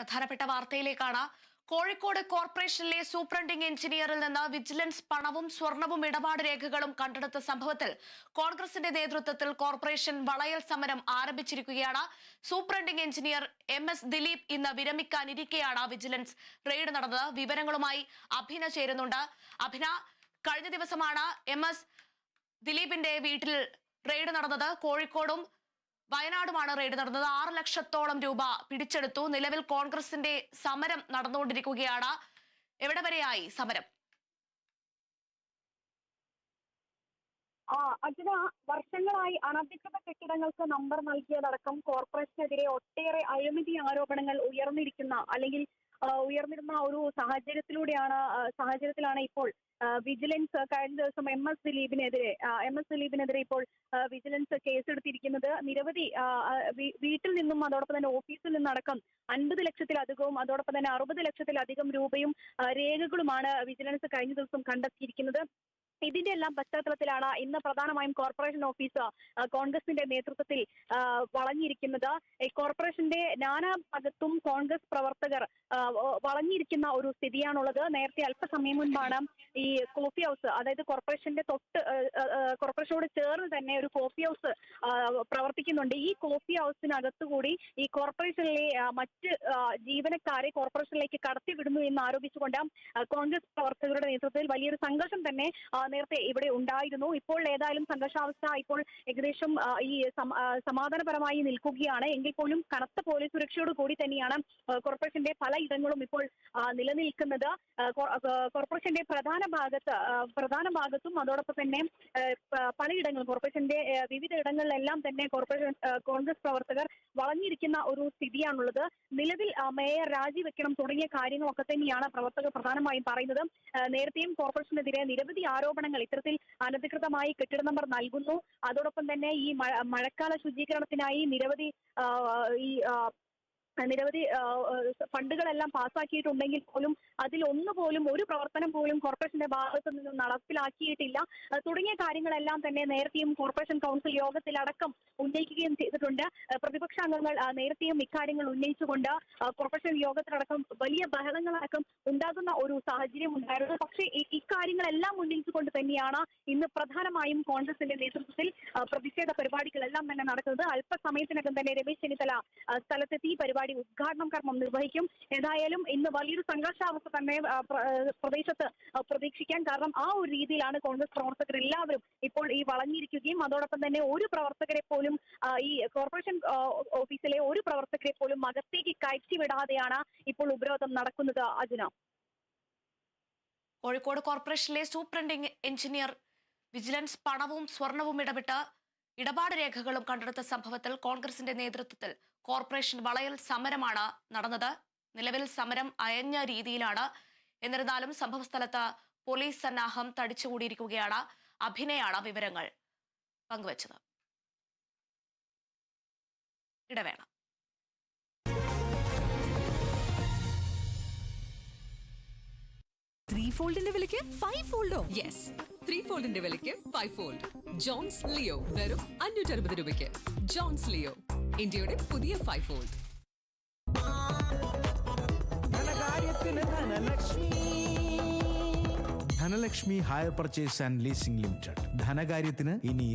പ്രധാനപ്പെട്ട വാർത്തയിലേക്കാണ്. കോഴിക്കോട് കോർപ്പറേഷനിലെ സൂപ്രണ്ടിംഗ് എഞ്ചിനീയറിൽ നിന്ന് വിജിലൻസ് പണവും സ്വർണവും ഇടപാട് രേഖകളും കണ്ടെടുത്ത സംഭവത്തിൽ കോൺഗ്രസിന്റെ നേതൃത്വത്തിൽ കോർപ്പറേഷൻ വളയൽ സമരം ആരംഭിച്ചിരിക്കുകയാണ്. Superintending engineer M S Dileep ഇന്ന് വിരമിക്കാനിരിക്കെയാണ് വിജിലൻസ് റെയ്ഡ് നടന്നത്. വിവരങ്ങളുമായി അഭിന ചേരുന്നുണ്ട്. അഭിന കഴിഞ്ഞ ദിവസമാണ് എം എസ് ദിലീപിന്റെ വീട്ടിൽ റെയ്ഡ് നടന്നത്. കോഴിക്കോടും വയനാടുമാണ് റെയ്ഡ് നടന്നത്. ആറ് ലക്ഷത്തോളം രൂപ പിടിച്ചെടുത്തു. നിലവിൽ കോൺഗ്രസിന്റെ സമരം നടന്നുകൊണ്ടിരിക്കുകയാണ്. എവിടെ വരെയായി സമരം? അർജുന വർഷങ്ങളായി അനധികൃത കെട്ടിടങ്ങൾക്ക് നമ്പർ നൽകിയതടക്കം കോർപ്പറേഷനെതിരെ ഒട്ടേറെ അഴിമതി ആരോപണങ്ങൾ ഉയർന്നിരിക്കുന്ന അല്ലെങ്കിൽ ഉയർന്നിരുന്ന ഒരു സാഹചര്യത്തിലൂടെയാണ് സാഹചര്യത്തിലാണ് ഇപ്പോൾ വിജിലൻസ് കഴിഞ്ഞ ദിവസം എം എസ് ദിലീപിനെതിരെ എം എസ് ദിലീപിനെതിരെ ഇപ്പോൾ വിജിലൻസ് കേസെടുത്തിരിക്കുന്നത് നിരവധി വീട്ടിൽ നിന്നും അതോടൊപ്പം തന്നെ ഓഫീസിൽ നിന്നടക്കം അൻപത് ലക്ഷത്തിലധികവും അതോടൊപ്പം തന്നെ അറുപത് ലക്ഷത്തിലധികം രൂപയും രേഖകളുമാണ് വിജിലൻസ് കഴിഞ്ഞ ദിവസം കണ്ടെത്തിയിരിക്കുന്നത്. ഇതിന്റെ എല്ലാം പശ്ചാത്തലത്തിലാണ് ഇന്ന് പ്രധാനമായും കോർപ്പറേഷൻ ഓഫീസ് കോൺഗ്രസിന്റെ നേതൃത്വത്തിൽ വളഞ്ഞിരിക്കുന്നത്. കോർപ്പറേഷന്റെ നാനാ ഭാഗത്തും കോൺഗ്രസ് പ്രവർത്തകർ വളഞ്ഞിരിക്കുന്ന ഒരു സ്ഥിതിയാണുള്ളത്. നേരത്തെ അല്പസമയം മുൻപാണ് ഈ കോഫി ഹൗസ് അതായത് കോർപ്പറേഷന്റെ തൊട്ട് കോർപ്പറേഷനോട് ചേർന്ന് തന്നെ ഒരു കോഫി ഹൗസ് പ്രവർത്തിക്കുന്നുണ്ട്. ഈ കോഫി ഹൗസിനകത്ത് കൂടി ഈ കോർപ്പറേഷനിലെ മറ്റ് ജീവനക്കാരെ കോർപ്പറേഷനിലേക്ക് കടത്തിവിടുന്നു എന്ന് ആരോപിച്ചുകൊണ്ട് കോൺഗ്രസ് പ്രവർത്തകരുടെ നേതൃത്വത്തിൽ വലിയൊരു സംഘർഷം തന്നെ നേരത്തെ ഇവിടെ ഉണ്ടായിരുന്നു. ഇപ്പോൾ ഏതായാലും സംഘർഷാവസ്ഥ ഇപ്പോൾ ഏകദേശം ഈ സമാധാനപരമായി നിൽക്കുകയാണ്. എങ്കിൽ പോലും കനത്ത പോലീസ് സുരക്ഷയോട് കൂടി തന്നെയാണ് കോർപ്പറേഷന്റെ പല ഇടങ്ങളും ഇപ്പോൾ നിലനിൽക്കുന്നത്. കോർപ്പറേഷന്റെ പ്രധാന ഭാഗത്ത് പ്രധാന ഭാഗത്തും അതോടൊപ്പം തന്നെ പലയിടങ്ങളും കോർപ്പറേഷന്റെ വിവിധ ഇടങ്ങളിലെല്ലാം തന്നെ കോർപ്പറേഷൻ കോൺഗ്രസ് പ്രവർത്തകർ വളഞ്ഞിരിക്കുന്ന ഒരു സ്ഥിതിയാണുള്ളത്. നിലവിൽ മേയർ രാജിവെക്കണം തുടങ്ങിയ കാര്യങ്ങളൊക്കെ തന്നെയാണ് പ്രവർത്തകർ പ്രധാനമായും പറയുന്നത്. നേരത്തെയും കോർപ്പറേഷനെതിരെ നിരവധി ആരോപണങ്ങൾ ഇത്തരത്തിൽ അനധികൃതമായി കെട്ടിട നമ്പർ നൽകുന്നു. അതോടൊപ്പം തന്നെ ഈ മഴക്കാല ശുചീകരണത്തിനായി നിരവധി ഈ നിരവധി ഫണ്ടുകളെല്ലാം പാസ്സാക്കിയിട്ടുണ്ടെങ്കിൽ പോലും അതിൽ ഒന്നുപോലും ഒരു പ്രവർത്തനം പോലും കോർപ്പറേഷന്റെ ഭാഗത്തു നിന്നും നടപ്പിലാക്കിയിട്ടില്ല. തുടങ്ങിയ കാര്യങ്ങളെല്ലാം തന്നെ നേരത്തെയും കോർപ്പറേഷൻ കൗൺസിൽ യോഗത്തിലടക്കം ഉന്നയിക്കുകയും ചെയ്തിട്ടുണ്ട്. പ്രതിപക്ഷ അംഗങ്ങൾ നേരത്തെയും ഇക്കാര്യങ്ങൾ ഉന്നയിച്ചുകൊണ്ട് കോർപ്പറേഷൻ യോഗത്തിലടക്കം വലിയ ബഹളങ്ങളടക്കം ഉണ്ടാകുന്ന ഒരു സാഹചര്യം ഉണ്ടായിരുന്നു. പക്ഷേ ഇക്കാര്യങ്ങളെല്ലാം ഉന്നയിച്ചുകൊണ്ട് തന്നെയാണ് ഇന്ന് പ്രധാനമായും കോൺഗ്രസിന്റെ നേതൃത്വത്തിൽ പ്രതിഷേധ പരിപാടികളെല്ലാം തന്നെ നടക്കുന്നത്. അല്പസമയത്തിനകം തന്നെ രമേശ് ചെന്നിത്തല സ്ഥലത്തെത്തി പരിപാടി ഉദ്ഘാടനം കർമ്മം നിർവഹിക്കും. ഏതായാലും ഇന്ന് വലിയൊരു സംഘർഷാവസ്ഥ തന്നെ പ്രദേശത്ത് പ്രതീക്ഷിക്കാൻ കാരണം ആ ഒരു രീതിയിലാണ് കോൺഗ്രസ് പ്രവർത്തകർ എല്ലാവരും ഇപ്പോൾ ഈ വളഞ്ഞിരിക്കുകയും അതോടൊപ്പം തന്നെ ഒരു പ്രവർത്തകരെ പോലും ഈ കോർപ്പറേഷൻ ഓഫീസിലെ ഒരു പ്രവർത്തകരെ പോലും അകത്തേക്ക് കയറ്റിവിടാതെയാണ് ഇപ്പോൾ ഉപരോധം നടക്കുന്നത് അജുന. കോഴിക്കോട് കോർപ്പറേഷനിലെ സൂപ്രണ്ടിംഗ് എഞ്ചിനീയർ വിജിലൻസ് പണവും സ്വർണവും ഇടപെട്ട് ഇടപാട് രേഖകളും കണ്ടെടുത്ത സംഭവത്തിൽ കോൺഗ്രസിന്റെ നേതൃത്വത്തിൽ കോർപ്പറേഷൻ വളയൽ സമരമാണ് നടന്നത്. നിലവിൽ സമരം അയഞ്ഞ രീതിയിലാണ്. എന്നിരുന്നാലും സംഭവസ്ഥലത്ത് പോലീസ് സന്നാഹം തടിച്ചുകൂടിയിരിക്കുകയാണ്. അഭിനയാണ് വിവരങ്ങൾ പങ്കുവച്ചത്. ഇടവേള. ഫോൾഡിന്റെ വിലയ്ക്ക് ഫൈവ് ഫോൾഡോ യെസ് ത്രീ ഫോൾഡിന്റെ വിലയ്ക്ക് ഫൈവ് ഫോൾഡ് ജോൺസ് ലിയോ വെറും അഞ്ഞൂറ്റി അറുപത് രൂപയ്ക്ക്. ജോൺസ് ലിയോ ഇന്ത്യയുടെ പുതിയ ഫൈവ് ഫോൾഡ് ധനകാര്യത്തിന് Dhanlaxmi. Dhanalakshmi hire purchase and leasing limited. ധനകാര്യത്തിന് ഇനി